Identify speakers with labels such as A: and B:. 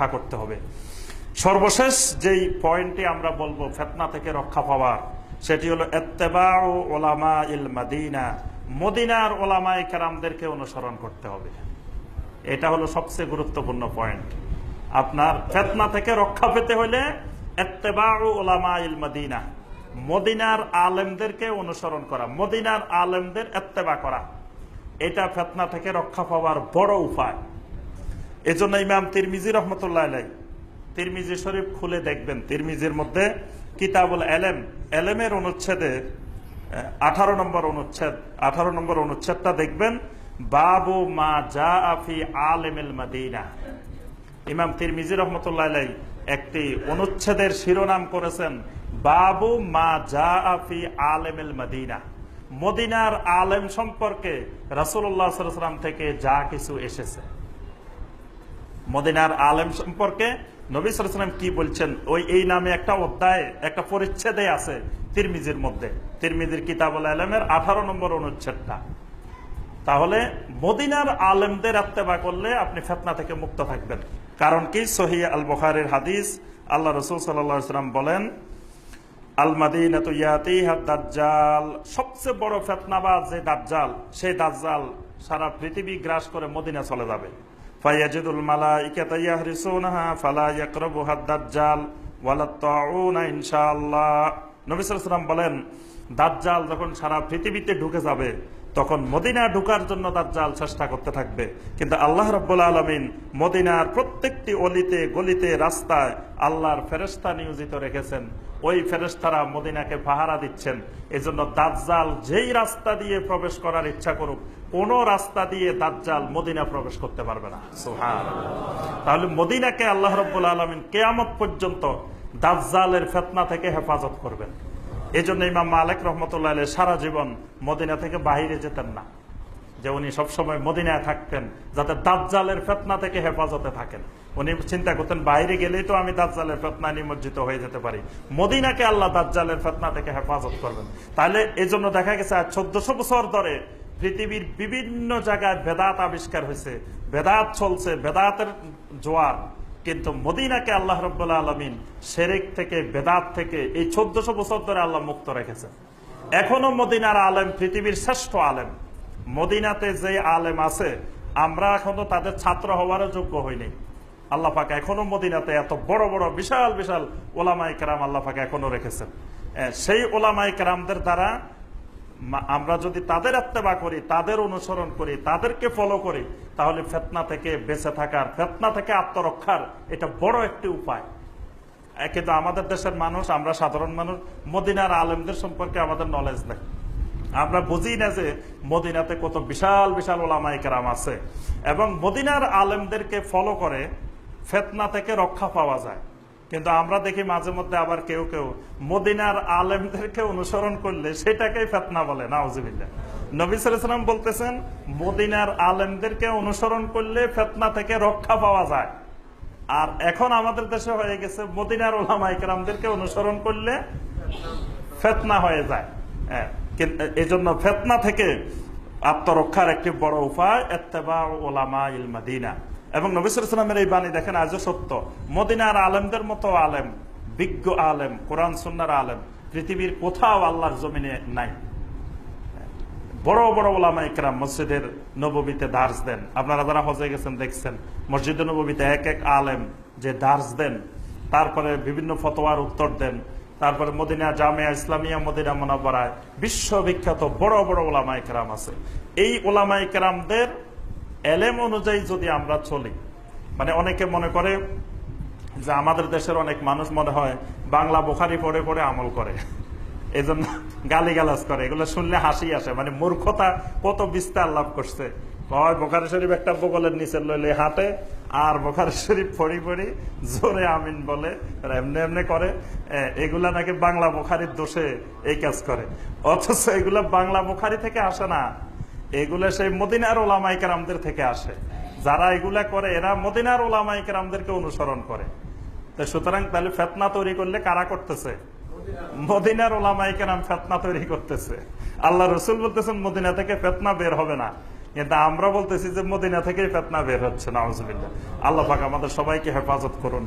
A: রক্ষা করতে হবে। সর্বশেষ যেই পয়েন্টটি আমরা বলব ফেতনা থেকে রক্ষা পাওয়ার, সেটি হলো এত্তেবা ও ওলামা ইল মাদিনা। মদিনার ওলামাই কেরামদেরকে অনুসরণ করতে হবে। এটা হলো সবচেয়ে গুরুত্বপূর্ণ পয়েন্ট আপনার ফেতনা থেকে রক্ষা পেতে হলে এত্তেবা ও ওলামা ইল মাদিনা। মদিনার আলেমদেরকে অনুসরণ করা, মদিনার আলেমদের এত্তেবা করা। এটা ফেতনা থেকে রক্ষা পাওয়ার বড় উপায়। এজন্য ইমাম তিরমিজি রহমতুল্লাহ আলাই তিরমিজি শরীফ খুলে দেখবেন। তিরমিজির মধ্যে কিতাবুল এলেম, এলেমের অনুচ্ছেদে আঠারো নম্বর অনুচ্ছেদ, আঠারো নম্বর অনুচ্ছেদটা দেখবেন। বাবু মা জা আফি আলেমেল মাদিনা। ইমাম তিরমিজি রহমতুল্লাহ একটি অনুচ্ছেদের শিরোনাম করেছেন, বাবু মা জা আফি আলেমেল মাদিনা। মদিনার আলেম সম্পর্কে রাসুল্লাহ সাল্লাম থেকে যা কিছু এসেছে। মদিনার আলেম সম্পর্কে নবী সালাম কি বলছেন? ওই, এই নামে একটা অধ্যায়, একটা পরিচ্ছেদে আছে তিরমিজির মধ্যে। তিরমিজির কিতাবুল আলমের আঠারো নম্বর অনুচ্ছেদটা। তাহলে মদিনার আলেমদের আত্মেবা করলে আপনি ফেতনা থেকে মুক্ত থাকবেন। কারণ কি? সহি আল বখারের হাদিস, আল্লাহ রসুল সাল্লাম বলেন দাজ্জাল। সবচেয়ে বড় ফেতনাবাজ যে দাজ্জাল, সেই দাজ্জাল সারা পৃথিবী গ্রাস করে মদিনা চলে যাবে। ফায়াজিদুল মালাইকাতা ইয়াহরিসুনাহা ফালা ইয়াকরাবুহা দাজ্জাল ওয়ালা তাউনা ইনশাআল্লাহ। নবী সাল্লাল্লাহু আলাইহি বলেন, দাজ্জাল যখন সারা পৃথিবীতে ঢুকে যাবে তখন মদিনা ঢুকার জন্য দাজ্জাল চেষ্টা করতে থাকবে। কিন্তু আল্লাহ রব্বুল আলমিন মদিনার প্রত্যেকটি অলিতে, গলিতে, রাস্তায় আল্লাহর ফেরেস্তা নিয়োজিত রেখেছেন। ওই ফেরেস্তারা মদিনাকে পাহারা দিচ্ছেন। এজন্য দাজ্জাল যেই রাস্তা দিয়ে প্রবেশ করার ইচ্ছা করুক, কোন রাস্তা দিয়ে দাজ্জাল মদিনা প্রবেশ করতে পারবে না। তাহলে মদিনাকে আল্লাহ রব্বুল আলমিন কেয়ামত পর্যন্ত দাজ্জালের ফেতনা থেকে হেফাজত করবেন। এই জন্য ইমাম মালিক রহমতুল্লাহ সারা জীবন মদিনা থেকে বাহিরে যেতেন না। যে উনি সবসময় মদিনায় থাকতেন, যাতে দাজ্জালের ফেতনা থেকে হেফাজতে থাকেন। উনি চিন্তা করতেন বাইরে গেলেই তো আমি দাজ্জালের ফেতনা নিমজ্জিত হয়ে যেতে পারি। মদিনাকে আল্লাহ দাজ্জালের ফেতনা থেকে হেফাজত করবেন। তাহলে এই জন্য দেখা গেছে, আজ চোদ্দশো বছর ধরে পৃথিবীর বিভিন্ন জায়গায় ভেদাত আবিষ্কার হয়েছে। ভেদাত চলছে ভেদাতের জোয়ার। কিন্তু মদিনাকে আল্লাহ রব্বুল্লা আলমিন শেরেক থেকে, বেদাত থেকে এই চোদ্দশো বছর ধরে আল্লাহ মুক্ত রেখেছেন। এখনও মদিনার আলেম, পৃথিবীর শ্রেষ্ঠ আলেম। মদিনাতে যে আলেম আছে, আমরা এখনও তাদের ছাত্র হওয়ারও যোগ্য হইনি। আল্লাহ পাকে এখনও মদিনাতে এত বড় বড়, বিশাল বিশাল ওলামাই কেরাম আল্লাহ পাকে এখনও রেখেছেন। সেই ওলামাই দ্বারা আমরা যদি তাদের আত্মেবা করি, তাদের অনুসরণ করি, তাদেরকে ফলো করি, তাহলে ফেতনা থেকে বেঁচে থাকার ফেতনা থেকে আত্মরক্ষার এটা বড় একটি উপায়। কিন্তু আমাদের দেশের মানুষ, আমরা সাধারণ মানুষ, মদিনার আলেমদের সম্পর্কে আমাদের নলেজ নেই। আমরা বুঝি না যে মদিনাতে কত বিশাল বিশাল ওলামাই কেরাম আছে। এবং মদিনার আলেমদেরকে ফলো করে ফেতনা থেকে রক্ষা পাওয়া যায়। কিন্তু আমরা দেখি মাঝে মধ্যে আবার কেউ কেউ মদিনার আলেমদেরকে অনুসরণ করলে সেটাকেই ফেতনা বলে নাউজিবিল্লা সালাম বলতেছেন, মদিনার আলেমদেরকে অনুসরণ করলে ফেতনা থেকে রক্ষা পাওয়া যায়। আর এখন আমাদের দেশে হয়ে গেছে, মদিনার ওলামা ইকরামদেরকে অনুসরণ করলে ফেতনা হয়ে যায়। হ্যাঁ এই জন্য ফেতনা থেকে আত্মরক্ষার একটি বড় উপায় এত্তেবা ওলামা ইল মাদিনা এবং নবিসামের এই বাণী দেখেন আজও সত্য। মদিনার আলেমদের মতো আলেম, বিজ্ঞ আলেম, কোরআন, সুন্নার আলেম, পৃথিবীর কোথাও আল্লাহর জমিনে নাই। বড় বড় ওলামা ইকরাম মসজিদের নবীতে দার্স দেন। আপনারা যারা হজে গেছেন, দেখছেন মসজিদের নবীতে এক এক আলেম যে দার্স দেন, তারপরে বিভিন্ন ফতোয়ার উত্তর দেন, তারপরে মদিনা জামিয়া, ইসলামিয়া মদিনা মোনাবরায় বিশ্ববিখ্যাত বড় বড় ওলামা ইকরাম আছে। এই ওলামা ইকরামদের এলেম অনুযায়ী যদি আমরা চলি মানে অনেকে মনে করে যে আমাদের দেশের অনেক মানুষ মনে হয় বাংলা বোখারি পড়ে পড়ে আমল করে এই জন্য গালি গালাজ করে, এগুলো শুনলে হাসি আসে মানে মূর্খতা কত বিস্তার লাভ করছে। হয় বোখারি শরীফ একটা বগলের নিচে লইলে হাঁটে, আর বোখারি শরীফ পড়ি পড়ি জোরে আমিন বলে এমনি এমনি করে এগুলা নাকি বাংলা বোখারির দোষে এই কাজ করে। অথচ এগুলা বাংলা বোখারি থেকে আসে না। এগুলো সেই মদিনার ওলামাইকার থেকে আসে। যারা এগুলা করে, এরা মদিনার ওলামাইকার অনুসরণ করে। তো সুতরাং তাহলে ফেতনা তৈরি করলে কারা করতেছে? মদিনার ওলামাইকার ফেতনা তৈরি করতেছে। আল্লাহ রসুল বলতেছেন, মদিনা থেকে ফেতনা বের হবে না। কিন্তু আমরা বলতেছি যে মদিনা থেকেই ফেতনা বের হচ্ছে না আল্লাহ পাক আমাদের সবাইকে হেফাজত করুন।